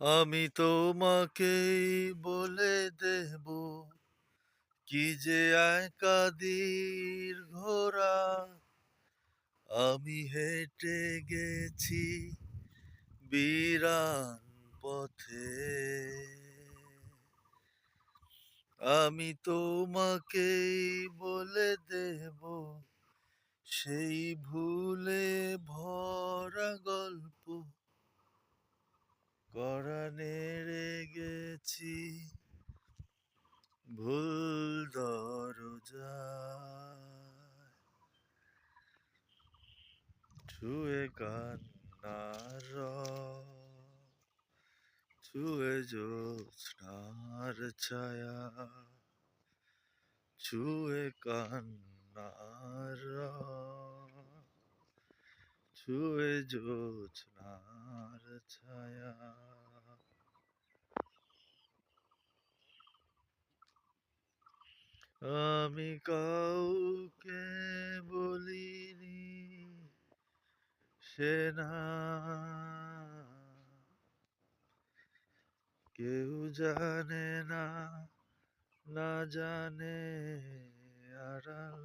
আমি তোমাকেই বলে দেব কি যে একা দীর্ঘরা আমি হেঁটে গেছি বিরান পথে। আমি তোমাকেই বলে দেব সেই ভুলে করানে গেছি ভুল দরজা ছুঁয়ে কান্নার ছুঁয়ে জ্যোৎস্নার ছায়া ছুঁয়ে কান্নার ছুঁয়ে জ্যোৎস্নার ছায়া। আমি কাউকে বলিনি, সে না। কেউ জানে না না জানে আড়াল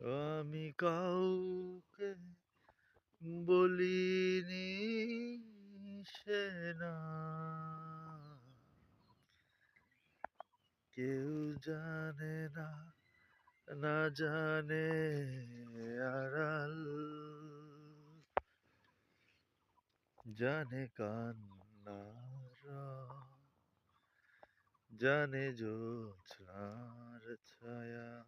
আমি কাউকে বলিনি, সে না। কেউ জানে না না জানে আড়াল। জানে কান্নার, জানে জ্যোৎস্নার ছায়া,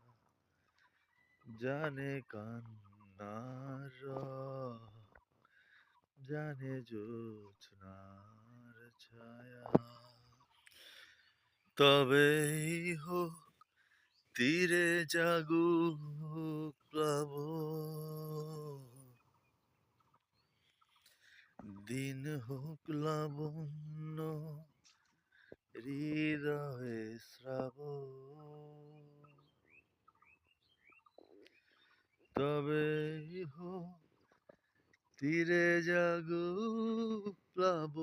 জানে কান্নার, জানে জ্যোৎস্নার ছায়া। তবেই হোক, তীরে জাগুক প্লাব দিন হোক লাবণ্য, হৃদয়ে শ্রাব তবে হোক, তীরে জাগুক প্লাব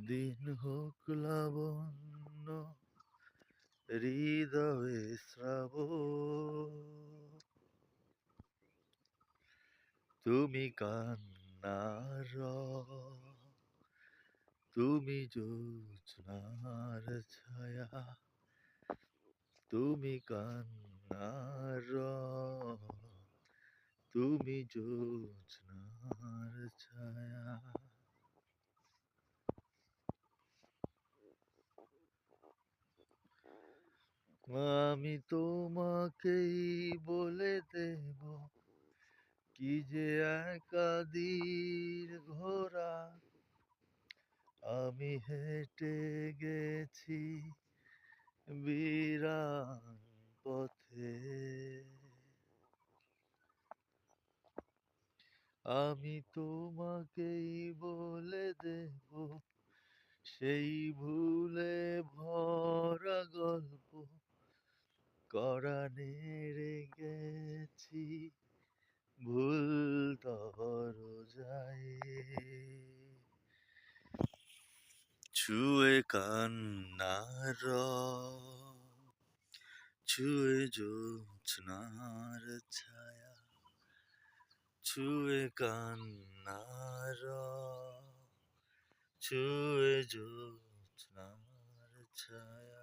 দিন হোক লাবণ্য, হৃদয়ে শ্রাব তুমি কান্নার তুমি জ্যোৎস্নার ছায়া, তুমি কান্নার তুমি জ্যোৎস্নার ছায়া। আমি তোমাকেই বলে দেব কি যে একাদির ঘোরা আমি হেঁটে গেছি বিরান পথে। আমি তোমাকেই বলে দেব সেই ভুলে ভরা করানে গেছি ভুল দরজায় ছুঁয়ে কান্নার ছুঁয়ে জ্যোৎস্নার ছায়া ছুঁয়ে কান্নার ছুঁয়ে জ্যোৎস্নার ছায়া।